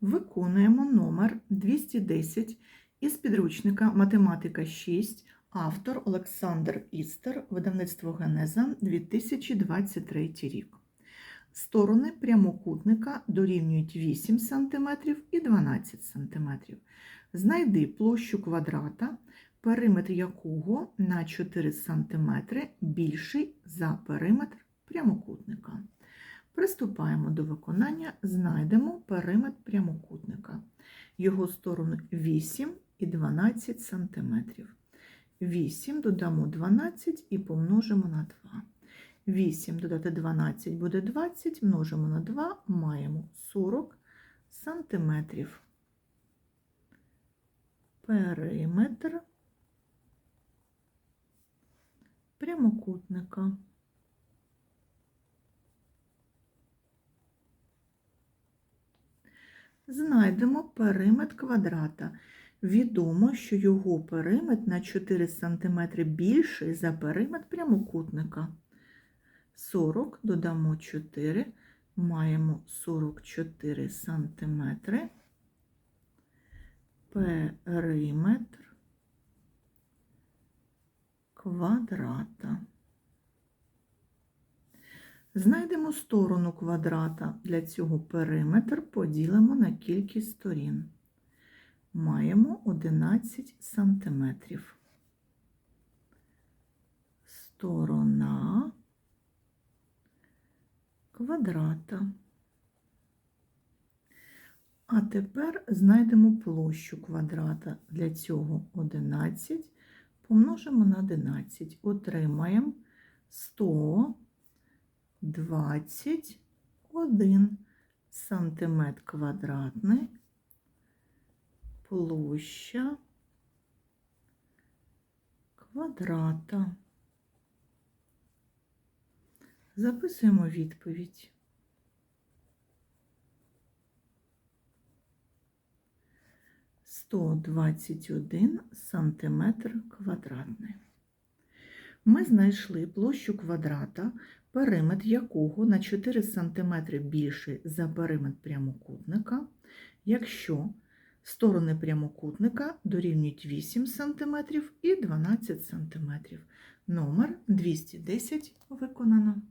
Виконуємо номер 210 із підручника Математика 6, автор Олександр Істер, видавництво Генеза 2023 рік. Сторони прямокутника дорівнюють 8 см і 12 см. Знайди площу квадрата, периметр якого на 4 см більший за периметр. Приступаємо до виконання, знайдемо периметр прямокутника. Його сторони 8 і 12 см. 8 додамо 12 і помножимо на 2. 8 додати 12 буде 20, множимо на 2, маємо 40 сантиметрів. Периметр прямокутника. Знайдемо периметр квадрата. Відомо, що його периметр на 4 см більший за периметр прямокутника. 40 додамо 4, маємо 44 см. Периметр квадрата. Знайдемо сторону квадрата. Для цього периметр поділимо на кількість сторін. Маємо 11 сантиметрів. Сторона квадрата. А тепер знайдемо площу квадрата. Для цього 11 помножимо на 11. Отримаємо 100 21 сантиметр квадратний, площа квадрата. Записуємо відповідь. Сто двадцять один сантиметр квадратний. Ми знайшли площу квадрата, периметр якого на 4 см більший за периметр прямокутника, якщо сторони прямокутника дорівнюють 8 см і 12 см. Номер 210 виконано.